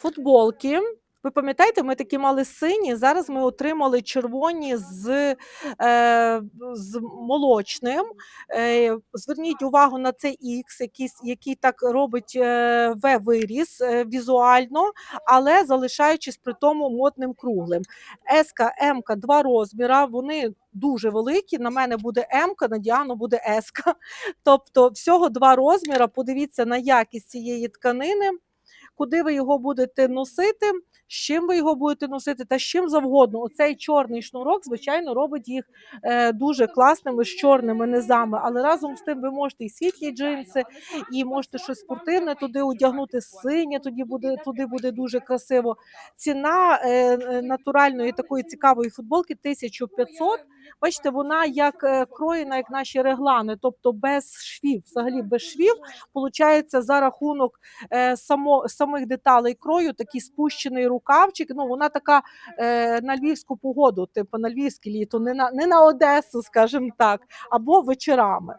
Футболки. Ви пам'ятаєте, ми такі мали сині, зараз ми отримали червоні з, е, з молочним. Е, зверніть увагу на цей X, який, який так робить е, В-виріз е, візуально, але залишаючись при тому модним круглим. С, М, два розміра, вони дуже великі. На мене буде М, на Діану буде С. Тобто всього два розміра. Подивіться на якість цієї тканини куди ви його будете носити, з чим ви його будете носити, та з чим завгодно. Оцей чорний шнурок, звичайно, робить їх е, дуже класними з чорними низами. Але разом з тим ви можете і світлі джинси, і можете щось спортивне туди одягнути, синє тоді буде туди буде дуже красиво. Ціна е, е, натуральної такої цікавої футболки 1500. Бачите, вона як кроєна, як наші реглани, тобто без швів, взагалі без швів. Получається за рахунок е, самих деталей крою, такий спущений рукавчик. Ну, вона така е, на львівську погоду, типу на львівське літо, не на, не на Одесу, скажімо так, або вечорами.